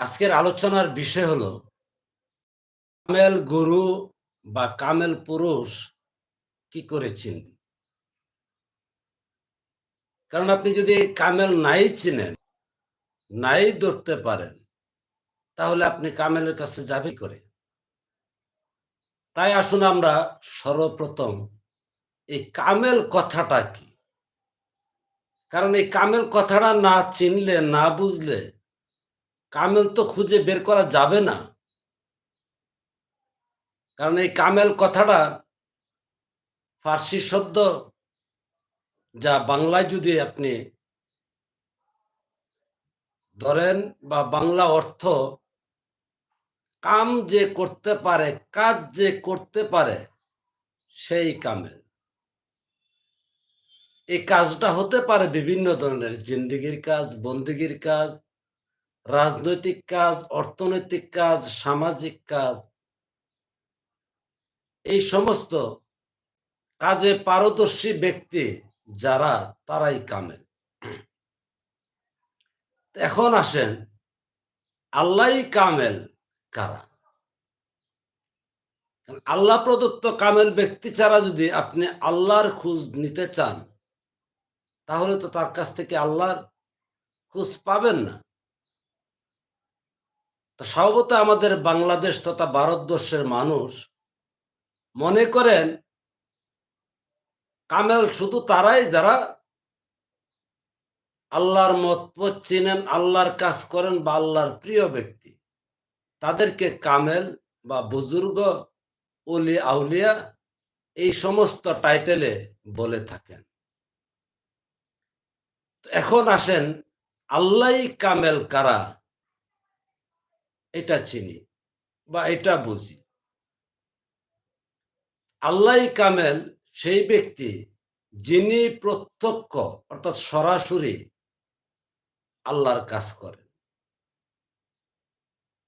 আজকের আলোচনার বিষয় হলো, কামেল গুরু বা কামেল পুরুষ কি করে চিনবেন কারণ আপনি যদি কামেল নাই চিনেন, নাই ধরতে পারেন, তাহলে আপনি কামেলের কাছে যাবে করে? তাই আসুন আমরা সর্বপ্রথম এই কামেল কথাটা কি? কারণ এই কামেল কথাটা না চিনলে, না বুঝলে কামেল তো খুঁজে বের করা যাবে না। কারণ এই কামেল কথাটা ফার্সি শব্দ যা বাংলায় যদি আপনি ধরেন বা বাংলা অর্থ, কাম যে করতে পারে, কাজ যে করতে পারে, সেই কামেল। এই কাজটা হতে পারে বিভিন্ন ধরনের, জিন্দিগির কাজ, বন্দিগির কাজ রাজনৈতিক কাজ, অর্থনৈতিক কাজ, সামাজিক কাজ, এই সমস্ত কাজে পারদর্শী ব্যক্তি যারা, তারাই কামেল। এখন আসেন, আল্লাহ কামেল কারা? আল্লাহ প্রদত্ত কামেল ব্যক্তি ছাড়া যদি আপনি আল্লাহর খোঁজ নিতে চান, তাহলে তো তার কাছ থেকে আল্লাহর খোঁজ পাবেন না। তা স্বভাবত আমাদের বাংলাদেশ তথা ভারতবর্ষের মানুষ মনে করেন, কামেল শুধু তারাই যারা আল্লাহর মত চিনেন, আল্লাহর কাজ করেন বা আল্লাহর প্রিয় ব্যক্তি। তাদেরকে কামেল বা বুজুর্গ উলি আউলিয়া এই সমস্ত টাইটেলে বলে থাকেন। এখন আসেন আল্লাহ কামেল কারা? এটা চিনি বা এটা বুঝি। আল্লাহ কামেল সেই ব্যক্তি যিনি প্রত্যক্ষ অর্থাৎ সরাসরি আল্লাহর কাজ করেন।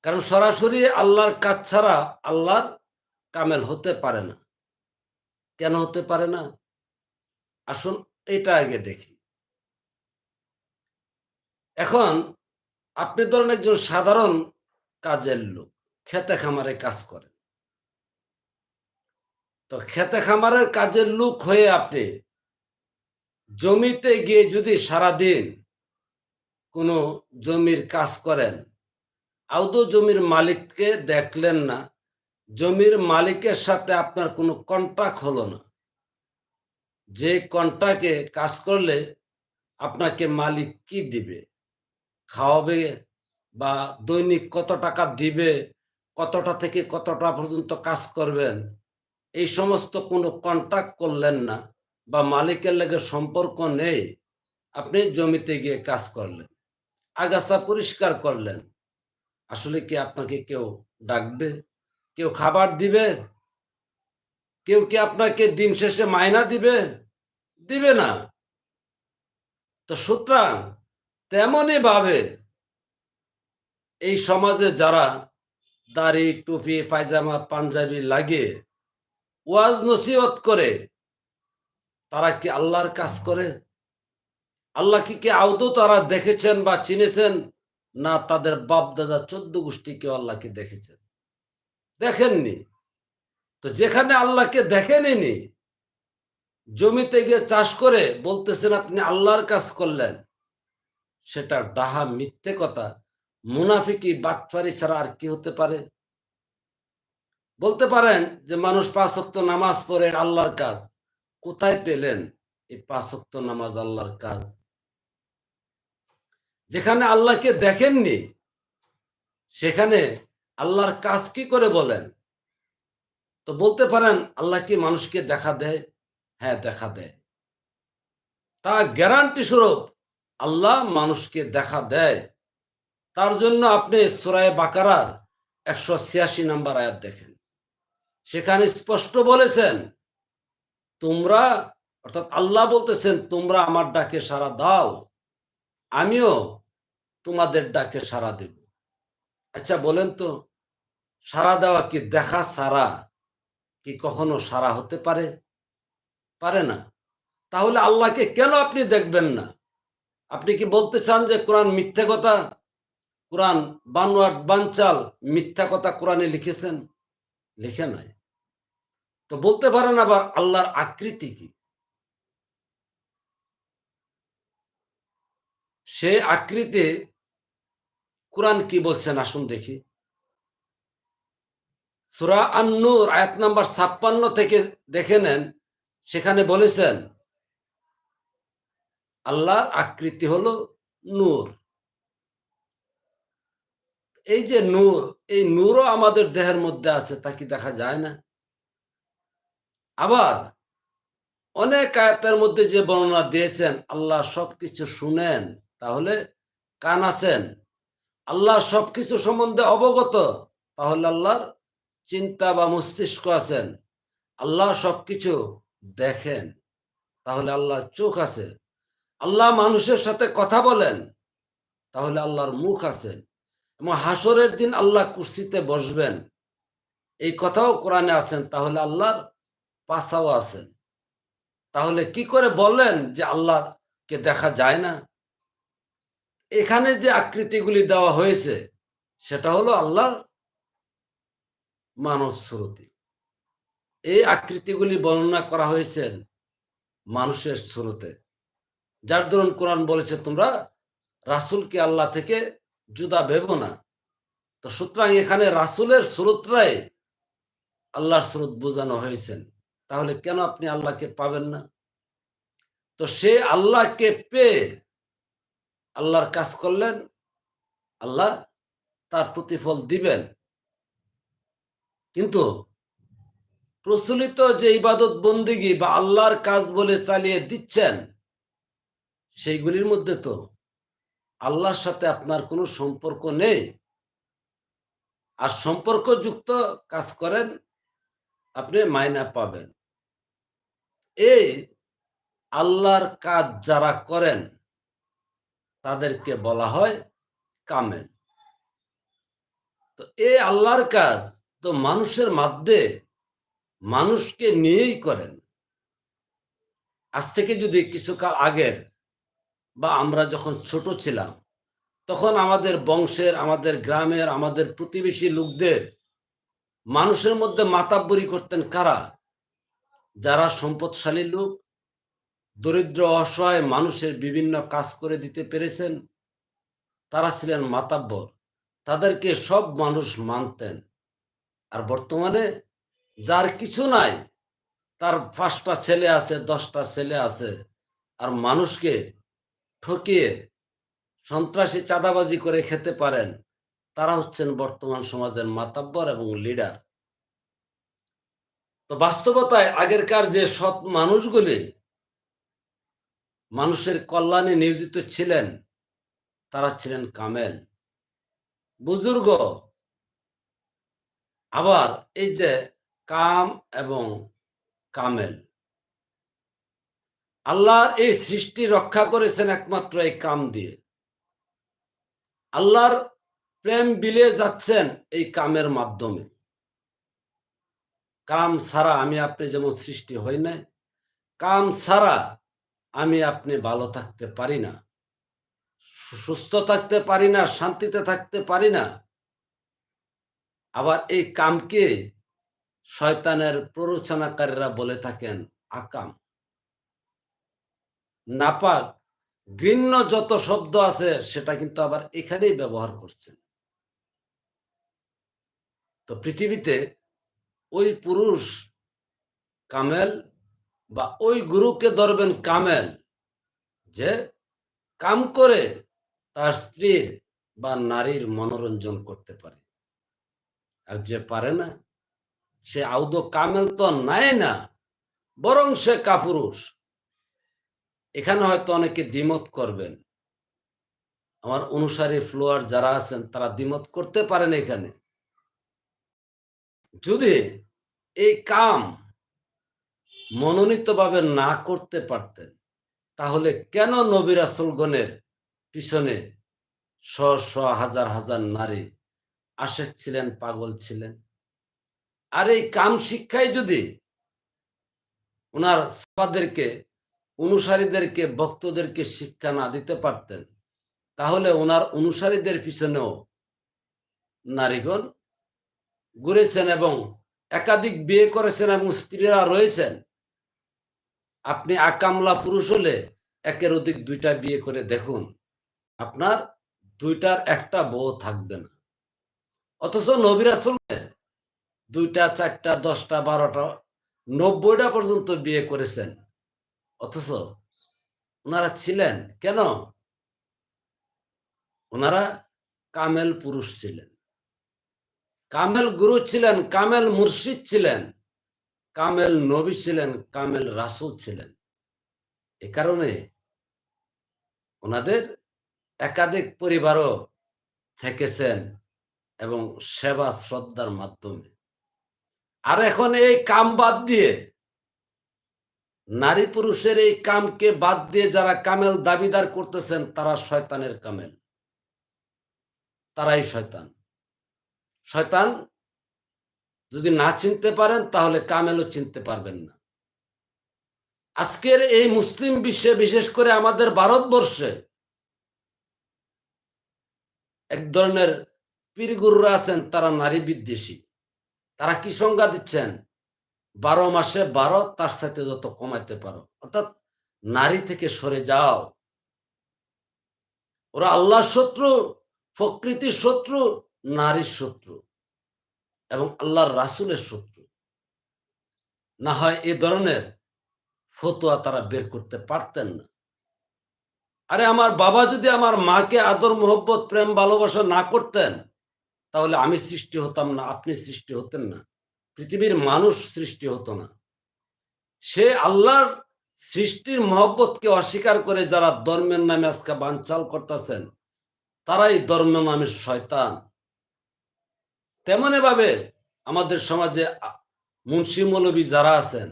কারণ সরাসরি আল্লাহর কাজ ছাড়া আল্লাহর কামেল হতে পারে না। কেন হতে পারে না? আসুন এটা আগে দেখি। এখন আপনি ধরেন একজন সাধারণ কাজের লোক, খেতে খামারে কাজ করেন। তো খেতে খামারের কাজের লোক হয়ে আপনি জমিতে গিয়ে যদি সারাদিন কোনো জমির কাজ করেন, আদৌ জমির মালিককে দেখলেন না, জমির মালিকের সাথে আপনার কোনো কন্ট্রাক্ট হলো না, যে কন্ট্রাক্টে কাজ করলে আপনাকে মালিক কি দিবে? খাওয়াবে বা দৈনিক কত টাকা দিবে, কতটা থেকে কতটা পর্যন্ত কাজ করবেন, এই সমস্ত কোনো কন্ট্রাক্ট করলেন না বা মালিকের লেগে সম্পর্ক নেই, আপনি জমিতে গিয়ে কাজ করলেন, আগাছা পরিষ্কার করলেন, আসলে কি আপনাকে কেউ ডাকবে? কেউ খাবার দিবে? কেউ কি আপনাকে দিন শেষে মায়না দিবে? দিবে না। তো সুতরাং তেমনই ভাবে এই সমাজে যারা দাড়ি, টুপি, পায়জামা, পাঞ্জাবি লাগিয়ে ওয়াজ নসিহত করে, তারা কি আল্লাহর কাজ করে? আল্লাহ কি কে আদৌ তারা দেখেছেন বা চিনেছেন? না, তাদের বাপ দাদা চোদ্দ গোষ্ঠী কেউ আল্লাহকে দেখেছেন। দেখেননি। তো যেখানে আল্লাহকে দেখেনি জমিতে গিয়ে চাষ করে বলতেছেন আপনি আল্লাহর কাজ করলেন, সেটা ডাহা মিথ্যে কথা। মুনাফিকি বাটফারি ছাড়া আর কি হতে পারে? বলতে পারেন যে মানুষ পাঁচক্ত নামাজ পড়ে আল্লাহর কাজ। কোথায় পেলেন এই পাঁচক্ত নামাজ আল্লাহর কাজ? যেখানে আল্লাহকে দেখেননি, সেখানে আল্লাহর কাজ কি করে বলেন? তো বলতে পারেন, আল্লাহ কি মানুষকে দেখা দেয়? হ্যাঁ দেখা দেয়। তা গ্যারান্টি স্বরূপ আল্লাহ মানুষকে দেখা দেয়। তার জন্য আপনি সুরায় বাকারার একশো ছিয়াশি নাম্বার আয়াত দেখেন। সেখানে স্পষ্ট বলেছেন, তোমরা, অর্থাৎ আল্লাহ বলতেছেন, তোমরা আমার ডাকে সারা দাও, আমিও তোমাদের ডাকে সারা দেব। আচ্ছা বলেন তো সারা দেওয়া কি দেখা সারা কি কখনো সারা হতে পারে? পারে না। তাহলে আল্লাহকে কেন আপনি দেখবেন না? আপনি কি বলতে চান যে কোরআন মিথ্যে কথা কোরআন বানোয়াট বানচাল, মিথ্যা কথা কোরআনে লিখেছেন, লিখে নাই। তো বলতে পারেন আবার আল্লাহর আকৃতি কি? সে আকৃতি কোরআন কি বলছেন আসুন দেখি। সুরা আন্নুর, আয়াত নাম্বার ছাপ্পান্ন থেকে দেখে নেন, সেখানে বলেছেন, আল্লাহর আকৃতি হলো নূর। এই যে নূর, এই নূরও আমাদের দেহের মধ্যে আছে, তা কি দেখা যায় না? আবার অনেক আয়াতের মধ্যে যে বর্ণনা দিয়েছেন, আল্লাহ সবকিছু শুনেন, তাহলে কান আছেন। আল্লাহ সবকিছু সম্বন্ধে অবগত, তাহলে আল্লাহর চিন্তা বা মস্তিষ্ক আছেন। আল্লাহ সবকিছু দেখেন, তাহলে আল্লাহ চোখ আছে। আল্লাহ মানুষের সাথে কথা বলেন, তাহলে আল্লাহর মুখ আছে। এবং হাসরের দিন আল্লাহ কুর্সিতে বসবেন। এই কথাও কোরআনে আছেন, তাহলে আল্লাহর পাশাও আছেন। তাহলে কি করে বললেন যে আল্লাহকে দেখা যায় না? এখানে যে আকৃতিগুলি দেওয়া হয়েছে, সেটা হলো আল্লাহর মানব শ্রুতি এই আকৃতিগুলি বর্ণনা করা হয়েছে মানুষের স্রোতে যার ধরুন কোরআন বলেছে, তোমরা রাসুলকে আল্লাহ থেকে জুদা ভেবো না। তো সুতরাং এখানে রাসুলের স্রোতরাই আল্লাহর স্রোত বোঝানো হয়েছেন। তাহলে কেন আপনি আল্লাহকে পাবেন না? তো সে আল্লাহকে পেয়ে আল্লাহর কাজ করলেন। আল্লাহ তার প্রতিফল দিবেন। কিন্তু প্রচলিত যে ইবাদত বন্দিগি বা আল্লাহর কাজ বলে চালিয়ে দিচ্ছেন, সেইগুলির মধ্যে তো আল্লাহর সাথে আপনার কোনো সম্পর্ক নেই। আর সম্পর্কযুক্ত কাজ করেন, আপনি মাইনা পাবেন। এই আল্লাহর কাজ যারা করেন, তাদেরকে বলা হয় কামেন তো এই আল্লাহর কাজ তো মানুষের মাধ্যমে মানুষকে নিয়েই করেন। আজ থেকে যদি কিছুকাল আগের বা আমরা যখন ছোট ছিলাম, তখন আমাদের বংশের, আমাদের গ্রামের, আমাদের প্রতিবেশী লোকদের মানুষের মধ্যে মাতাব্বরি করতেন কারা? যারা সম্পদশালী লোক, দরিদ্র, অসহায় মানুষের বিভিন্ন কাজ করে দিতে পেরেছেন, তারা ছিলেন মাতাব্বর। তাদেরকে সব মানুষ মানতেন। আর বর্তমানে যার কিছু নাই, তার পাঁচটা ছেলে আছে, দশটা ছেলে আছে, আর মানুষকে ঠকিয়ে সন্ত্রাসী চাঁদাবাজি করে খেতে পারেন, তারা হচ্ছেন বর্তমান সমাজের মাতাব্বর এবং লিডার। তো বাস্তবতায় আগেরকার যে সৎ মানুষগুলি, মানুষের কল্যাণে নিয়োজিত ছিলেন, তারা ছিলেন কামেল। বুজুর্গ, আবার এই যে কাম এবং কামেল। আল্লাহর এই সৃষ্টি রক্ষা করেছেন একমাত্র এই কাম দিয়ে। আল্লাহর প্রেম বিলে যাচ্ছেন এই কামের মাধ্যমে। কাম ছাড়া আমি আপনি যেমন সৃষ্টি হই না কাম ছাড়া আমি আপনি ভালো থাকতে পারি না, সুস্থ থাকতে পারি না, শান্তিতে থাকতে পারি না। আবার এই কামকে শয়তানের প্ররোচনাকারীরা বলে থাকেন আকাম। নাপাক ঘৃণ্য যত শব্দ আছে সেটা কিন্তু আবার এখানেই ব্যবহার করছেন। তো পৃথিবীতে ওই পুরুষ কামেল বা ওই গুরুকে ধরবেন কামেল, যে কাম করে তার স্ত্রীর বা নারীর মনোরঞ্জন করতে পারে। আর যে পারে না, সে আউদ কামেল তো নাই না, বরং সে কাপুরুষ। এখানে হয়তো অনেকে দ্বিমত করবেন। আমার অনুসারী ফ্লোয়ার যারা আছেন, তারা দ্বিমত করতে পারেন এখানে। যদি এই কাম মনোনীতভাবে না করতে পারতেন, তাহলে কেন নবীর আসলগণের পিছনে শ শ হাজার হাজার নারী আশেক ছিলেন, পাগল ছিলেন? আর এই কাম শিক্ষায় যদি ওনার সাবাদেরকে অনুসারীদেরকে, ভক্তদেরকে শিক্ষা না দিতে পারতেন, তাহলে ওনার অনুসারীদের পিছনেও নারীগণ ঘুরেছেন এবং একাধিক বিয়ে করেছেন এবং স্ত্রীরা রয়েছেন। আপনি আকামলা পুরুষ হলে একের অধিক দুইটা বিয়ে করে দেখুন, আপনার দুইটার একটা বউ থাকবে না। অথচ নবীরা চলবে দুইটা, চারটা, দশটা, বারোটা, নব্বইটা পর্যন্ত বিয়ে করেছেন। অথচ ওনারা ছিলেন, কেন? ওনারা কামেল পুরুষ ছিলেন। কামেল গুরু ছিলেন, কামেল মুর্শিদ ছিলেন, কামেল নবী ছিলেন, কামেল রাসুল ছিলেন। এ কারণে ওনাদের একাধিক পরিবারও থেকেছেন এবং সেবা শ্রদ্ধার মাধ্যমে। আর এখন এই কাম বাদ দিয়ে নারী পুরুষের এই কামকে বাদ দিয়ে যারা কামেল দাবিদার করতেছেন, তারা শয়তানের কামেল। তারাই শয়তান। শয়তান যদি না চিনতে পারেন, তাহলে কামেলও চিনতে পারবেন না। আজকের এই মুসলিম বিশ্বে, বিশেষ করে আমাদের ভারতবর্ষে, এক ধরনের পীরগুরুরা আছেন, তারা নারী বিদ্বেষী। তারা কি সংজ্ঞা দিচ্ছেন? বারো মাসে বারো, তার সাথে যত কমাইতে পারো। অর্থাৎ নারী থেকে সরে যাও। ওরা আল্লাহর শত্রু, প্রকৃতির শত্রু, নারীর শত্রু এবং আল্লাহর রাসুলের শত্রু। না হয় এ ধরনের ফতোয়া তারা বের করতে পারতেন না। আরে আমার বাবা যদি আমার মাকে আদর, মোহব্বত, প্রেম, ভালোবাসা না করতেন, তাহলে আমি সৃষ্টি হতাম না, আপনি সৃষ্টি হতেন না। পৃথিবীর মানুষ সৃষ্টি হতো না। সে আল্লাহর সৃষ্টির মহব্বতকে অস্বীকার করে যারা ধর্মের নামে আজকে বানচাল করতেছেন, তারাই ধর্ম নামের শয়তান। তেমনি ভাবে আমাদের সমাজে মুন্সি মৌলবী যারা আছেন,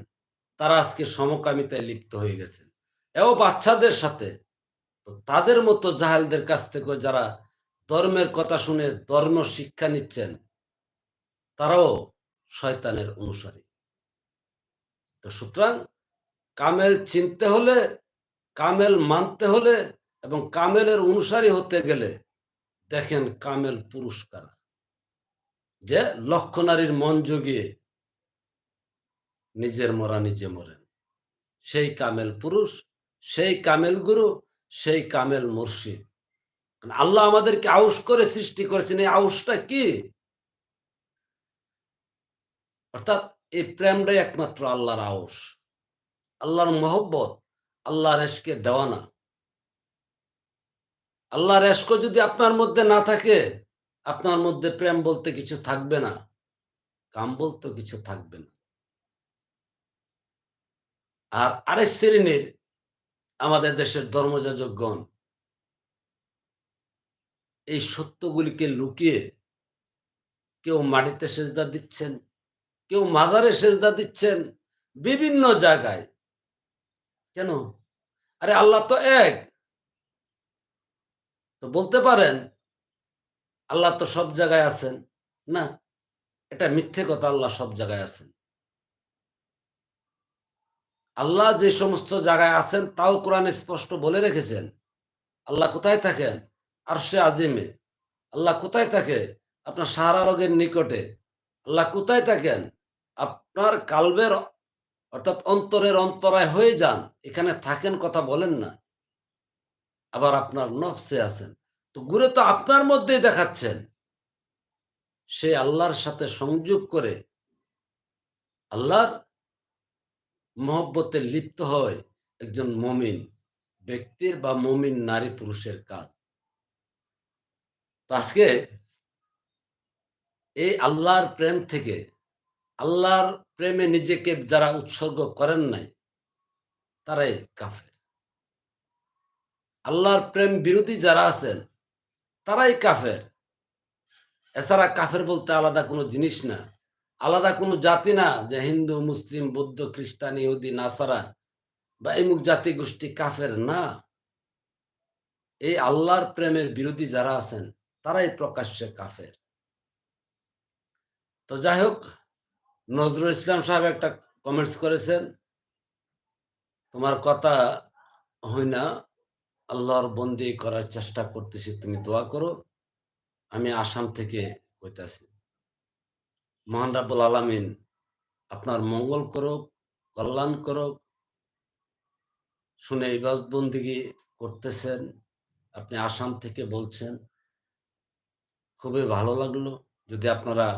তারা আজকে সমকামিতায় লিপ্ত হয়ে গেছেন। এও বাচ্চাদের সাথে, তো তাদের মতো জাহালদের কাছ থেকে যারা ধর্মের কথা শুনে ধর্ম শিক্ষা নিচ্ছেন, তারাও শয়তানের অনুসারী। তো সুতরাং কামেল চিনতে হলে, কামেল মানতে হলে এবং কামেলের অনুসারী হতে গেলে দেখেন কামেল পুরস্কার যে লক্ষ নারীর মন জগিয়ে নিজের মরা নিজে মরেন। সেই কামেল পুরুষ, সেই কামেল গুরু, সেই কামেল মুর্শিদ। আল্লাহ আমাদেরকে আউস করে সৃষ্টি করেছেন। এই আউসটা কি? অর্থাৎ এই প্রেমটাই একমাত্র আল্লাহর আউস আল্লাহর মহব্বত, আল্লাহর এসকে দেওয়ানা আল্লাহর এস্ক যদি আপনার মধ্যে না থাকে, আপনার মধ্যে প্রেম বলতে কিছু থাকবে না, কাম বলতে কিছু থাকবে না। আর আরেক শ্রেণির আমাদের দেশের ধর্মযাজকগণ এই সত্যগুলিকে লুকিয়ে কেউ মাটিতে সেজদা দিচ্ছেন কেউ মাজারে সেজদা দিচ্ছেন বিভিন্ন জায়গায়। কেন? আরে আল্লাহ তো এক। তো বলতে পারেন, আল্লাহ তো সব জায়গায় আছেন, না? এটা মিথ্যে কথা, আল্লাহ সব জায়গায় আছেন। আল্লাহ যে সমস্ত জায়গায় আছেন, তাও কোরআনে স্পষ্ট বলে রেখেছেন, আল্লাহ কোথায় থাকেন? আর সে আজিমে। আল্লাহ কোথায় থাকে? আপনার সাহারা রোগের নিকটে। আল্লাহ কোথায় থাকেন? আপনার কালবের অর্থাৎ অন্তরের অন্তরায় হয়ে যান, এখানে থাকেন কথা বলেন না। আবার আপনার নফসে আছেন। তো ঘুরে তো আপনার মধ্যেই দেখাচ্ছেন। সে আল্লাহর সাথে সংযোগ করে আল্লাহর মহব্বতে লিপ্ত হয় একজন মমিন ব্যক্তির বা মমিন নারী পুরুষের কাজ। তো আজকে এই আল্লাহর প্রেম থেকে আল্লাহর প্রেমে নিজেকে যারা উৎসর্গ করেন নাই, তারাই কাফের। আল্লাহর প্রেম বিরোধী যারা আছেন, তারাই কাফের। এছাড়া কাফের বলতে আলাদা কোনো জিনিস না। আলাদা কোনো জাতি না যে হিন্দু, মুসলিম, বৌদ্ধ, খ্রিস্টান, ইহুদি, নাসারা বা এমুক জাতি গোষ্ঠী কাফের না। এই আল্লাহর প্রেমের বিরোধী যারা আছেন, তারাই প্রকাশ্যে কাফের। তো যাই হোক নজরুল ইসলাম সাহেব একটা কমেন্টস করেছেন, তোমার কথা হয় না, আল্লাহর বন্দি করার চেষ্টা করতেছি, তুমি দোয়া করো, আমি আসাম থেকে কইতাছি। মহান রাব্বুল আলামিন আপনার মঙ্গল করুক, কল্যাণ করুক, শুনে ইবাদবন্দিগি করতেছেন, আপনি আসাম থেকে বলছেন, খুবই ভালো লাগল। যদি আপনারা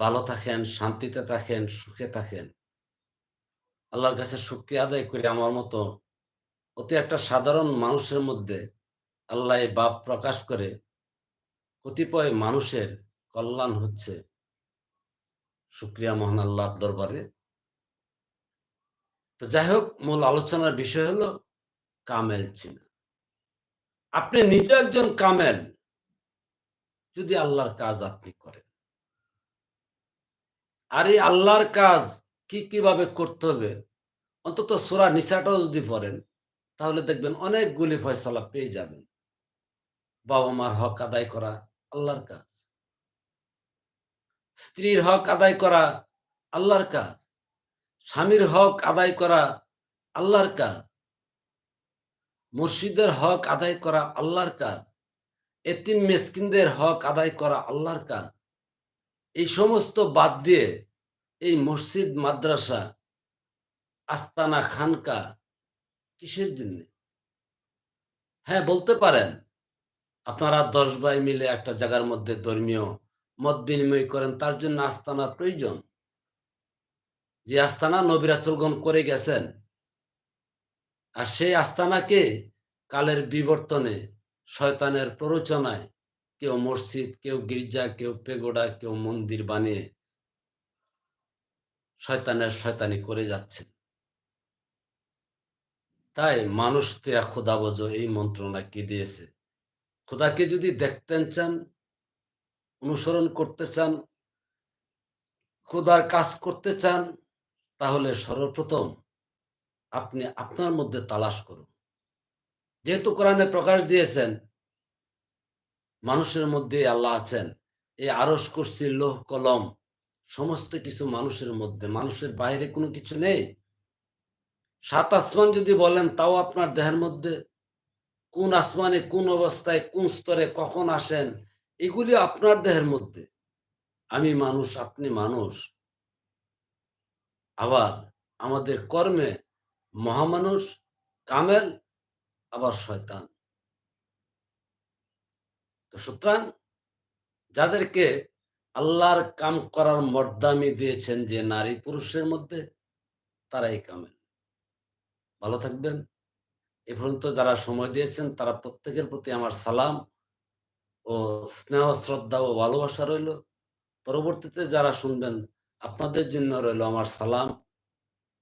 ভালো থাকেন, শান্তিতে থাকেন, সুখে থাকেন। আল্লাহর কাছে শুক্রিয়া আদায় করি আমার মতো অতি একটা সাধারণ মানুষের মধ্যে আল্লাহ ভাব প্রকাশ করে কতিপয় মানুষের কল্যাণ হচ্ছে। শুক্রিয়া মহান আল্লাহর দরবারে। তো যাই হোক, মূল আলোচনার বিষয় হলো কামেল চিনা। আপনি নিজে একজন কামেল, যদি আল্লাহর কাজ আপনি করেন। আর এই আল্লাহর কাজ কি কীভাবে করতে হবে? অন্তত সোরা নিশাটাও যদি পড়েন, তাহলে দেখবেন অনেকগুলি ফয়সালা পেয়ে যাবেন। বাবা মার হক আদায় করা আল্লাহর কাজ। স্ত্রীর হক আদায় করা আল্লাহর কাজ। স্বামীর হক আদায় করা আল্লাহর কাজ। মুর্শিদের হক আদায় করা আল্লাহর কাজ। এতিম মেসকিনদের হক আদায় করা আল্লাহর কাজ। এই সমস্ত বাদ দিয়ে এই মসজিদ, মাদ্রাসা, আস্তানা, খানকা কিসের জন্য? হ্যাঁ বলতে পারেন। আপনারা দশ ভাই মিলে একটা জায়গার মধ্যে ধর্মীয় মত বিনিময় করেন, তার জন্য আস্তানা প্রয়োজন। যে আস্তানা নবিরাচলগণ করে গেছেন, আর সেই আস্তানাকে কালের বিবর্তনে, শয়তানের প্ররোচনায় কেউ মসজিদ, কেউ গির্জা, কেউ পেগোড়া, কেউ মন্দির বানিয়ে শয়তানের শয়তানি করে যাচ্ছে তাই মানুষ তো খোদা বোঝো, এই মন্ত্রণা কি দিয়েছে? খোদাকে যদি দেখতেন চান, অনুসরণ করতে চান, খোদার কাজ করতে চান, তাহলে সর্বপ্রথম আপনি আপনার মধ্যে তালাশ করুন। যেহেতু কোরআনে প্রকাশ দিয়েছেন মানুষের মধ্যে আল্লাহ আছেন। এই আরস করছি লোহ, কলম, সমস্ত কিছু মানুষের মধ্যে, মানুষের বাইরে কোনো কিছু নেই। সাত আসমান যদি বলেন, তাও আপনার দেহের মধ্যে। কোন আসমানে, কোন অবস্থায়, কোন স্তরে, কখন আসেন, এগুলি আপনার দেহের মধ্যে। আমি মানুষ, আপনি মানুষ। আবার আমাদের কর্মে মহামানুষ, কামেল, আবার শয়তান। তো সুতরাং যাদেরকে আল্লাহর কাম করার মর্দামি দিয়েছেন যে নারী পুরুষের মধ্যে, তারাই কামেল। ভালো থাকবেন। এ পর্যন্ত যারা সময় দিয়েছেন, তারা প্রত্যেকের প্রতি আমার সালাম ও স্নেহ, শ্রদ্ধা ও ভালোবাসা রইল। পরবর্তীতে যারা শুনবেন, আপনাদের জন্য রইল আমার সালাম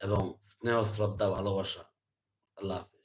এবং স্নেহ, শ্রদ্ধা, ভালোবাসা। আল্লাহ হাফিজ।